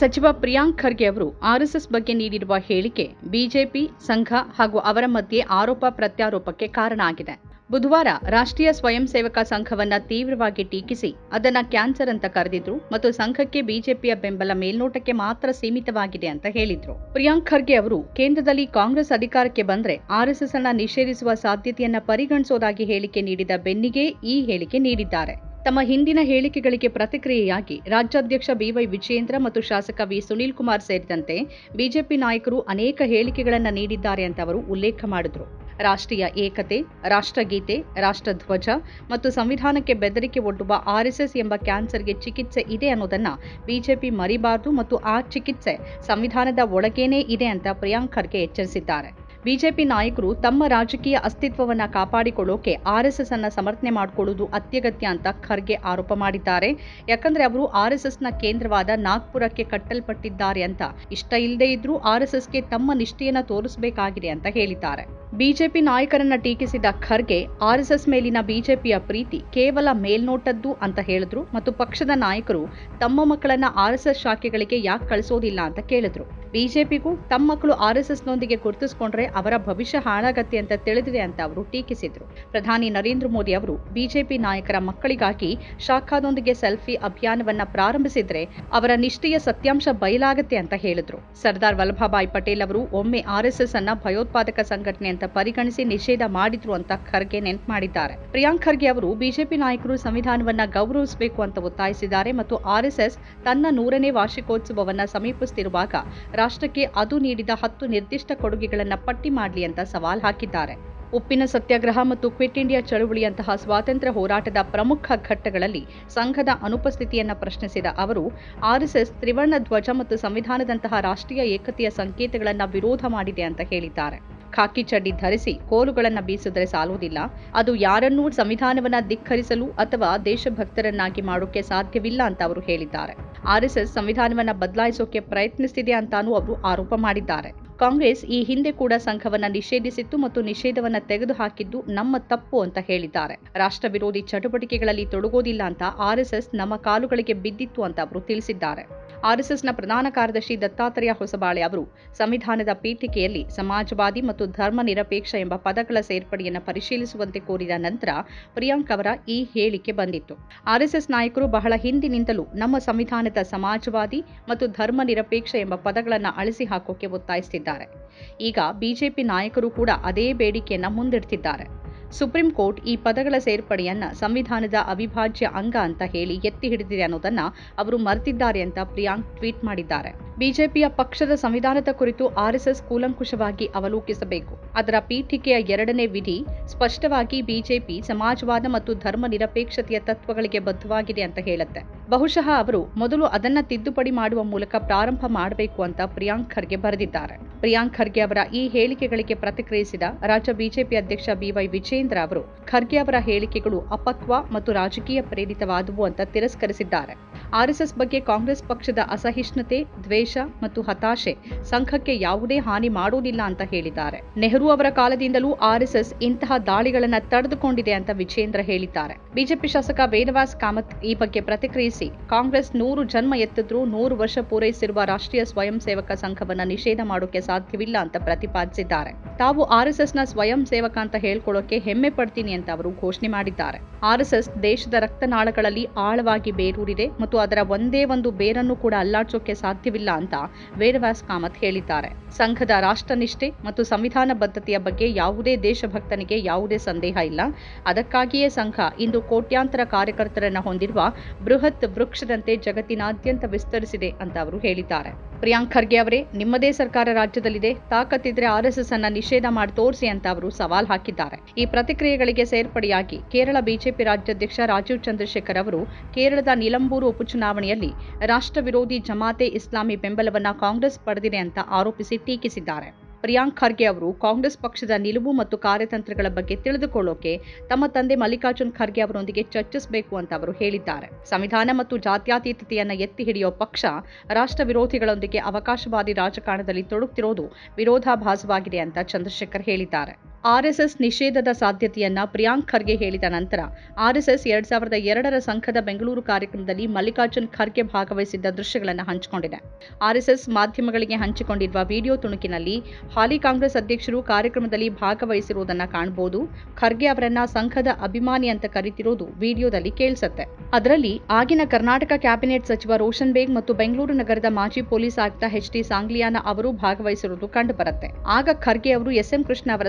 ಸಚಿವ ಪ್ರಿಯಾಂಕ್ ಖರ್ಗೆ ಅವರು ಆರ್ಎಸ್ಎಸ್ ಬಗ್ಗೆ ನೀಡಿರುವ ಹೇಳಿಕೆ ಬಿಜೆಪಿ, ಸಂಘ ಹಾಗೂ ಅವರ ಮಧ್ಯೆ ಆರೋಪ ಪ್ರತ್ಯಾರೋಪಕ್ಕೆ ಕಾರಣ ಆಗಿದೆ. ಬುಧವಾರ ರಾಷ್ಟ್ರೀಯ ಸ್ವಯಂ ಸೇವಕ ಸಂಘವನ್ನ ತೀವ್ರವಾಗಿ ಟೀಕಿಸಿ ಅದನ್ನ ಕ್ಯಾನ್ಸರ್ ಅಂತ ಕರೆದಿದ್ರು ಮತ್ತು ಸಂಘಕ್ಕೆ ಬಿಜೆಪಿಯ ಬೆಂಬಲ ಮೇಲ್ನೋಟಕ್ಕೆ ಮಾತ್ರ ಸೀಮಿತವಾಗಿದೆ ಅಂತ ಹೇಳಿದ್ರು. ಪ್ರಿಯಾಂಕ್ ಖರ್ಗೆ ಅವರು ಕೇಂದ್ರದಲ್ಲಿ ಕಾಂಗ್ರೆಸ್ ಅಧಿಕಾರಕ್ಕೆ ಬಂದ್ರೆ ಆರ್ಎಸ್ಎಸ್ ಅನ್ನ ನಿಷೇಧಿಸುವ ಸಾಧ್ಯತೆಯನ್ನ ಪರಿಗಣಿಸೋದಾಗಿ ಹೇಳಿಕೆ ನೀಡಿದ ಬೆನ್ನಿಗೆ ಈ ಹೇಳಿಕೆ ನೀಡಿದ್ದಾರೆ. ತಮ್ಮ ಹಿಂದಿನ ಹೇಳಿಕೆಗಳಿಗೆ ಪ್ರತಿಕ್ರಿಯೆಯಾಗಿ ರಾಜ್ಯಾಧ್ಯಕ್ಷ ಬಿವೈ ವಿಜಯೇಂದ್ರ ಮತ್ತು ಶಾಸಕ ವಿ ಸುನೀಲ್ ಕುಮಾರ್ ಸೇರಿದಂತೆ ಬಿಜೆಪಿ ನಾಯಕರು ಅನೇಕ ಹೇಳಿಕೆಗಳನ್ನು ನೀಡಿದ್ದಾರೆ ಅಂತ ಅವರು ಉಲ್ಲೇಖ ಮಾಡಿದರು. ರಾಷ್ಟ್ರೀಯ ಏಕತೆ, ರಾಷ್ಟ್ರಗೀತೆ, ರಾಷ್ಟ್ರಧ್ವಜ ಮತ್ತು ಸಂವಿಧಾನಕ್ಕೆ ಬೆದರಿಕೆ ಒಡ್ಡುವ ಆರ್ಎಸ್ಎಸ್ ಎಂಬ ಕ್ಯಾನ್ಸರ್ಗೆ ಚಿಕಿತ್ಸೆ ಇದೆ ಅನ್ನೋದನ್ನು ಬಿಜೆಪಿ ಮರಿಬಾರದು ಮತ್ತು ಆ ಚಿಕಿತ್ಸೆ ಸಂವಿಧಾನದ ಒಳಗೇನೇ ಇದೆ ಅಂತ ಪ್ರಿಯಾಂಕ್ ಖರ್ಗೆ ಎಚ್ಚರಿಸಿದ್ದಾರೆ. ಬಿಜೆಪಿ ನಾಯಕರು ತಮ್ಮ ರಾಜಕೀಯ ಅಸ್ತಿತ್ವವನ್ನು ಕಾಪಾಡಿಕೊಳ್ಳೋಕೆ ಆರ್ಎಸ್ಎಸ್ ಅನ್ನು ಸಮರ್ಥನೆ ಮಾಡಿಕೊಳ್ಳುವುದು ಅತ್ಯಗತ್ಯ ಅಂತ ಖರ್ಗೆ ಆರೋಪ ಮಾಡಿದ್ದಾರೆ. ಯಾಕಂದ್ರೆ ಅವರು ಆರ್ಎಸ್ಎಸ್ನ ಕೇಂದ್ರವಾದ ನಾಗ್ಪುರಕ್ಕೆ ಕಟ್ಟಲ್ಪಟ್ಟಿದ್ದಾರೆ ಅಂತ. ಇಷ್ಟ ಇಲ್ಲದೆ ಇದ್ರೂ ಆರ್ಎಸ್ಎಸ್ಗೆ ತಮ್ಮ ನಿಷ್ಠೆಯನ್ನು ತೋರಿಸಬೇಕಾಗಿದೆ ಅಂತ ಹೇಳಿದ್ದಾರೆ. ಬಿಜೆಪಿ ನಾಯಕರನ್ನ ಟೀಕಿಸಿದ ಖರ್ಗೆ ಆರ್ಎಸ್ಎಸ್ ಮೇಲಿನ ಬಿಜೆಪಿಯ ಪ್ರೀತಿ ಕೇವಲ ಮೇಲ್ನೋಟದ್ದು ಅಂತ ಹೇಳಿದ್ರು ಮತ್ತು ಪಕ್ಷದ ನಾಯಕರು ತಮ್ಮ ಮಕ್ಕಳನ್ನ ಆರ್ಎಸ್ಎಸ್ ಶಾಖೆಗಳಿಗೆ ಯಾಕೆ ಕಳಿಸೋದಿಲ್ಲ ಅಂತ ಕೇಳಿದ್ರು. ಬಿಜೆಪಿಗೂ ತಮ್ಮ ಮಕ್ಕಳು ಆರ್ಎಸ್ಎಸ್ನೊಂದಿಗೆ ಗುರುತಿಸಿಕೊಂಡ್ರೆ ಅವರ ಭವಿಷ್ಯ ಹಾಳಾಗತ್ತೆ ಅಂತ ತಿಳಿದಿದೆ ಅಂತ ಅವರು ಟೀಕಿಸಿದರು. ಪ್ರಧಾನಿ ನರೇಂದ್ರ ಮೋದಿ ಅವರು ಬಿಜೆಪಿ ನಾಯಕರ ಮಕ್ಕಳಿಗಾಗಿ ಶಾಖಾದೊಂದಿಗೆ ಸೆಲ್ಫಿ ಅಭಿಯಾನವನ್ನ ಪ್ರಾರಂಭಿಸಿದ್ರೆ ಅವರ ನಿಷ್ಠೆಯ ಸತ್ಯಾಂಶ ಬಯಲಾಗತ್ತೆ ಅಂತ ಹೇಳಿದ್ರು. ಸರ್ದಾರ್ ವಲ್ಲಭಭಾಯ್ ಪಟೇಲ್ ಅವರು ಒಮ್ಮೆ ಆರ್ಎಸ್ಎಸ್ ಅನ್ನ ಭಯೋತ್ಪಾದಕ ಸಂಘಟನೆ ಅಂತ ಪರಿಗಣಿಸಿ ನಿಷೇಧ ಮಾಡಿದ್ರು ಅಂತ ಖರ್ಗೆ ನೆನಪು ಮಾಡಿದ್ದಾರೆ. ಪ್ರಿಯಾಂಕ್ ಖರ್ಗೆ ಅವರು ಬಿಜೆಪಿ ನಾಯಕರು ಸಂವಿಧಾನವನ್ನ ಗೌರವಿಸಬೇಕು ಅಂತ ಒತ್ತಾಯಿಸಿದ್ದಾರೆ ಮತ್ತು ಆರ್ಎಸ್ಎಸ್ ತನ್ನ ನೂರನೇ ವಾರ್ಷಿಕೋತ್ಸವವನ್ನ ಸಮೀಪಿಸುತ್ತಿರುವಾಗ ರಾಷ್ಟ್ರಕ್ಕೆ ಅದು ನೀಡಿದ ಹತ್ತು ನಿರ್ದಿಷ್ಟ ಕೊಡುಗೆಗಳನ್ನ ಪಟ್ಟಿ ಮಾಡಲಿ ಅಂತ ಸವಾಲ್ ಹಾಕಿದ್ದಾರೆ. ಉಪ್ಪಿನ ಸತ್ಯಾಗ್ರಹ ಮತ್ತು ಕ್ವಿಟ್ ಇಂಡಿಯಾ ಚಳುವಳಿಯಂತಹ ಸ್ವಾತಂತ್ರ್ಯ ಹೋರಾಟದ ಪ್ರಮುಖ ಘಟ್ಟಗಳಲ್ಲಿ ಸಂಘದ ಅನುಪಸ್ಥಿತಿಯನ್ನು ಪ್ರಶ್ನಿಸಿದ ಅವರು ಆರ್ಎಸ್ಎಸ್ ತ್ರಿವರ್ಣ ಧ್ವಜ ಮತ್ತು ಸಂವಿಧಾನದಂತಹ ರಾಷ್ಟ್ರೀಯ ಏಕತೆಯ ಸಂಕೇತಗಳನ್ನು ವಿರೋಧ ಮಾಡಿದೆ ಅಂತ ಹೇಳಿದ್ದಾರೆ. ಖಾಕಿ ಚಡ್ಡಿ ಧರಿಸಿ ಕೋಲುಗಳನ್ನು ಬೀಸಿದರೆ ಸಾಲುವುದಿಲ್ಲ. ಅದು ಯಾರನ್ನೂ ಸಂವಿಧಾನವನ್ನ ಧಿಕ್ಕರಿಸಲು ಅಥವಾ ದೇಶಭಕ್ತರನ್ನಾಗಿ ಮಾಡೋಕೆ ಸಾಧ್ಯವಿಲ್ಲ ಅಂತ ಅವರು ಹೇಳಿದ್ದಾರೆ. ಆರ್ಎಸ್ಎಸ್ ಸಂವಿಧಾನವನ್ನ ಬದಲಾಯಿಸೋಕೆ ಪ್ರಯತ್ನಿಸ್ತಿದೆ ಅಂತಾನೂ ಅವರು ಆರೋಪ ಮಾಡಿದ್ದಾರೆ. ಕಾಂಗ್ರೆಸ್ ಈ ಹಿಂದೆ ಕೂಡ ಸಂಘವನ್ನ ನಿಷೇಧಿಸಿತ್ತು ಮತ್ತು ನಿಷೇಧವನ್ನ ತೆಗೆದುಹಾಕಿದ್ದು ನಮ್ಮ ತಪ್ಪು ಅಂತ ಹೇಳಿದ್ದಾರೆ. ರಾಷ್ಟ್ರ ವಿರೋಧಿ ಚಟುವಟಿಕೆಗಳಲ್ಲಿ ತೊಡಗೋದಿಲ್ಲ ಅಂತ ಆರ್ಎಸ್ಎಸ್ ನಮ್ಮ ಕಾಲುಗಳಿಗೆ ಬಿದ್ದಿತ್ತು ಅಂತ ಅವರು ತಿಳಿಸಿದ್ದಾರೆ. ಆರ್ಎಸ್ಎಸ್ನ ಪ್ರಧಾನ ಕಾರ್ಯದರ್ಶಿ ದತ್ತಾತ್ರೇಯ ಹೊಸಬಾಳೆ ಅವರು. ಸಂವಿಧಾನದ ಪೀಠಿಕೆಯಲ್ಲಿ ಸಮಾಜವಾದಿ ಮತ್ತು ಧರ್ಮ ನಿರಪೇಕ್ಷ ಎಂಬ ಪದಗಳ ಸೇರ್ಪಡೆಯನ್ನು ಪರಿಶೀಲಿಸುವಂತೆ ಕೋರಿದ ನಂತರ ಪ್ರಿಯಾಂಕ್ ಅವರ ಈ ಹೇಳಿಕೆ ಬಂದಿತ್ತು. ಆರ್ಎಸ್ಎಸ್ ನಾಯಕರು ಬಹಳ ಹಿಂದಿನಿಂದಲೂ ನಮ್ಮ ಸಂವಿಧಾನದ ಸಮಾಜವಾದಿ ಮತ್ತು ಧರ್ಮ ನಿರಪೇಕ್ಷ ಎಂಬ ಪದಗಳನ್ನು ಅಳಿಸಿ ಹಾಕೋಕೆ ಒತ್ತಾಯಿಸುತ್ತಿದ್ದಾರೆ. ಈಗ ಬಿಜೆಪಿ ನಾಯಕರು ಕೂಡ ಅದೇ ಬೇಡಿಕೆಯನ್ನು ಮುಂದಿಡ್ತಿದ್ದಾರೆ. ಸುಪ್ರೀಂ ಕೋರ್ಟ್ ಈ ಪದಗಳ ಸೇರ್ಪಡೆಯನ್ನ ಸಂವಿಧಾನದ ಅವಿಭಾಜ್ಯ ಅಂಗ ಅಂತ ಹೇಳಿ ಎತ್ತಿ ಹಿಡಿದಿದೆ ಅನ್ನೋದನ್ನ ಅವರು ಮರೆತಿದ್ದಾರೆ ಅಂತ ಪ್ರಿಯಾಂಕ್ ಟ್ವೀಟ್ ಮಾಡಿದ್ದಾರೆ. ಬಿಜೆಪಿಯ ಪಕ್ಷದ ಸಂವಿಧಾನದ ಕುರಿತು ಆರ್ಎಸ್ಎಸ್ ಕೂಲಂಕುಷವಾಗಿ ಅವಲೋಕಿಸಬೇಕು. ಅದರ ಪೀಠಿಕೆಯ ಎರಡನೇ ವಿಧಿ ಸ್ಪಷ್ಟವಾಗಿ ಬಿಜೆಪಿ ಸಮಾಜವಾದ ಮತ್ತು ಧರ್ಮ ನಿರಪೇಕ್ಷತೆಯ ತತ್ವಗಳಿಗೆ ಬದ್ಧವಾಗಿದೆ ಅಂತ ಹೇಳುತ್ತೆ. ಬಹುಶಃ ಅವರು ಮೊದಲು ಅದನ್ನ ತಿದ್ದುಪಡಿ ಮಾಡುವ ಮೂಲಕ ಪ್ರಾರಂಭ ಮಾಡಬೇಕು ಅಂತ ಪ್ರಿಯಾಂಕ್ ಖರ್ಗೆ ಬರೆದಿದ್ದಾರೆ. ಪ್ರಿಯಾಂಕ್ ಖರ್ಗೆ ಅವರ ಈ ಹೇಳಿಕೆಗಳಿಗೆ ಪ್ರತಿಕ್ರಿಯಿಸಿದ ರಾಜ್ಯ ಬಿಜೆಪಿ ಅಧ್ಯಕ್ಷ ಬಿವೈ ವಿಜೇಂದ್ರ ಅವರು, ಖರ್ಗೆ ಅವರ ಹೇಳಿಕೆಗಳು ಅಪಕ್ವ ಮತ್ತು ರಾಜಕೀಯ ಪ್ರೇರಿತವಾದವು ಅಂತ ತಿರಸ್ಕರಿಸಿದ್ದಾರೆ. ಆರ್ಎಸ್ಎಸ್ ಬಗ್ಗೆ ಕಾಂಗ್ರೆಸ್ ಪಕ್ಷದ ಅಸಹಿಷ್ಣುತೆ, ದ್ವೇಷ ಮತ್ತು ಹತಾಶೆ ಸಂಘಕ್ಕೆ ಯಾವುದೇ ಹಾನಿ ಮಾಡುವುದಿಲ್ಲ ಅಂತ ಹೇಳಿದ್ದಾರೆ. ನೆಹರು ಅವರ ಕಾಲದಿಂದಲೂ ಆರ್ಎಸ್ಎಸ್ ಇಂತಹ ದಾಳಿಗಳನ್ನ ತಡೆದುಕೊಂಡಿದೆ ಅಂತ ವಿಜೇಂದ್ರ ಹೇಳಿದ್ದಾರೆ. ಬಿಜೆಪಿ ಶಾಸಕ ವೇದವಾಸ್ ಕಾಮತ್ ಈ ಬಗ್ಗೆ ಪ್ರತಿಕ್ರಿಯಿಸಿ, ಕಾಂಗ್ರೆಸ್ ನೂರು ಜನ್ಮ ಎತ್ತಿದ್ರೂ ನೂರು ವರ್ಷ ಪೂರೈಸಿರುವ ರಾಷ್ಟ್ರೀಯ ಸ್ವಯಂ ಸೇವಕ ಸಂಘವನ್ನ ನಿಷೇಧ ಮಾಡೋಕೆ ಸಾಧ್ಯವಿಲ್ಲ ಅಂತ ಪ್ರತಿಪಾದಿಸಿದ್ದಾರೆ. ತಾವು ಆರ್ಎಸ್ಎಸ್ನ ಸ್ವಯಂ ಸೇವಕ ಅಂತ ಹೇಳ್ಕೊಳ್ಳೋಕೆ ಹೆಮ್ಮೆ ಪಡ್ತೀನಿ ಅಂತ ಅವರು ಘೋಷಣೆ ಮಾಡಿದ್ದಾರೆ. ಆರ್ಎಸ್ಎಸ್ ದೇಶದ ರಕ್ತನಾಳಗಳಲ್ಲಿ ಆಳವಾಗಿ ಬೇರೂರಿದೆ ಮತ್ತು ಅದರ ಒಂದೇ ಒಂದು ಬೇರನ್ನು ಕೂಡ ಅಲ್ಲಾಡ್ಸೋಕೆ ಸಾಧ್ಯವಿಲ್ಲ ಅಂತ ವೇದವ್ಯಾಸ್ ಕಾಮತ್ ಹೇಳಿದ್ದಾರೆ. ಸಂಘದ ರಾಷ್ಟ್ರನಿಷ್ಠೆ ಮತ್ತು ಸಂವಿಧಾನ ಬದ್ಧತೆಯ ಬಗ್ಗೆ ಯಾವುದೇ ದೇಶಭಕ್ತನಿಗೆ ಯಾವುದೇ ಸಂದೇಹ ಇಲ್ಲ. ಅದಕ್ಕಾಗಿಯೇ ಸಂಘ ಇಂದು ಕೋಟ್ಯಾಂತರ ಕಾರ್ಯಕರ್ತರನ್ನ ಹೊಂದಿರುವ ಬೃಹತ್ ವೃಕ್ಷದಂತೆ ಜಗತ್ತಿನಾದ್ಯಂತ ವಿಸ್ತರಿಸಿದೆ ಅಂತ ಅವರು ಹೇಳಿದ್ದಾರೆ. ಪ್ರಿಯಾಂಕ್ ಖರ್ಗೆ ಅವರೇ, ನಿಮ್ಮದೇ ಸರ್ಕಾರ ರಾಜ್ಯದಲ್ಲಿದೆ, ತಾಕತ್ತಿದ್ರೆ ಆರ್ಎಸ್ಎಸ್ ಅನ್ನ ನಿಷೇಧ ಮಾಡಿ ತೋರಿಸಿ ಅಂತ ಅವರು ಸವಾಲ್ ಹಾಕಿದ್ದಾರೆ. ಈ ಪ್ರತಿಕ್ರಿಯೆಗಳಿಗೆ ಸೇರ್ಪಡೆಯಾಗಿ ಕೇರಳ ಬಿಜೆಪಿ ರಾಜ್ಯಾಧ್ಯಕ್ಷ ರಾಜೀವ್ ಚಂದ್ರಶೇಖರ್ ಅವರು ಕೇರಳದ ನಿಲಂಬೂರು ಉಪಚುನಾವಣೆಯಲ್ಲಿ ರಾಷ್ಟ್ರ ವಿರೋಧಿ ಜಮಾತೆ ಇಸ್ಲಾಮಿ ಬೆಂಬಲವನ್ನ ಕಾಂಗ್ರೆಸ್ ಪಡೆದಿದೆ ಅಂತ ಆರೋಪಿಸಿ ಟೀಕಿಸಿದ್ದಾರೆ. ಪ್ರಿಯಾಂಕ್ ಖರ್ಗೆ ಅವರು ಕಾಂಗ್ರೆಸ್ ಪಕ್ಷದ ನಿಲುವು ಮತ್ತು ಕಾರ್ಯತಂತ್ರಗಳ ಬಗ್ಗೆ ತಿಳಿದುಕೊಳ್ಳೋಕೆ ತಮ್ಮ ತಂದೆ ಮಲ್ಲಿಕಾರ್ಜುನ್ ಖರ್ಗೆ ಅವರೊಂದಿಗೆ ಚರ್ಚಿಸಬೇಕು ಅಂತ ಅವರು ಹೇಳಿದ್ದಾರೆ. ಸಂವಿಧಾನ ಮತ್ತು ಜಾತ್ಯಾತೀತತೆಯನ್ನು ಎತ್ತಿ ಹಿಡಿಯೋ ಪಕ್ಷ ರಾಷ್ಟ್ರ ವಿರೋಧಿಗಳೊಂದಿಗೆ ಅವಕಾಶವಾದಿ ರಾಜಕಾರಣದಲ್ಲಿ ತೊಡಗುತ್ತಿರೋದು ವಿರೋಧಾಭಾಸವಾಗಿದೆ ಅಂತ ಚಂದ್ರಶೇಖರ್ ಹೇಳಿದ್ದಾರೆ. ಆರ್ಎಸ್ಎಸ್ ನಿಷೇಧದ ಸಾಧ್ಯತೆಯನ್ನ ಪ್ರಿಯಾಂಕ್ ಖರ್ಗೆ ಹೇಳಿದ ನಂತರ, ಆರ್ಎಸ್ಎಸ್ ಎರಡ್ ಸಾವಿರದ ಎರಡರ ಸಂಘದ ಬೆಂಗಳೂರು ಕಾರ್ಯಕ್ರಮದಲ್ಲಿ ಮಲ್ಲಿಕಾರ್ಜುನ್ ಖರ್ಗೆ ಭಾಗವಹಿಸಿದ್ದ ದೃಶ್ಯಗಳನ್ನು ಹಂಚಿಕೊಂಡಿದೆ. ಆರ್ಎಸ್ಎಸ್ ಮಾಧ್ಯಮಗಳಿಗೆ ಹಂಚಿಕೊಂಡಿರುವ ವಿಡಿಯೋ ತುಣುಕಿನಲ್ಲಿ ಹಾಲಿ ಕಾಂಗ್ರೆಸ್ ಅಧ್ಯಕ್ಷರು ಕಾರ್ಯಕ್ರಮದಲ್ಲಿ ಭಾಗವಹಿಸಿರುವುದನ್ನು ಕಾಣಬಹುದು ಖರ್ಗೆ ಅವರನ್ನ ಸಂಘದ ಅಭಿಮಾನಿ ಅಂತ ಕರೀತಿರೋದು ವಿಡಿಯೋದಲ್ಲಿ ಕೇಳಿಸುತ್ತೆ. ಅದರಲ್ಲಿ ಆಗಿನ ಕರ್ನಾಟಕ ಕ್ಯಾಬಿನೆಟ್ ಸಚಿವ ರೋಷನ್ ಬೇಗ್ ಮತ್ತು ಬೆಂಗಳೂರು ನಗರದ ಮಾಜಿ ಪೊಲೀಸ್ ಆಯುಕ್ತ ಎಚ್ ಟಿ ಸಾಂಗ್ಲಿಯಾನ ಅವರು ಭಾಗವಹಿಸಿರುವುದು ಕಂಡುಬರುತ್ತೆ. ಆಗ ಖರ್ಗೆ ಅವರು ಎಸ್ ಎಂ ಕೃಷ್ಣ ಅವರ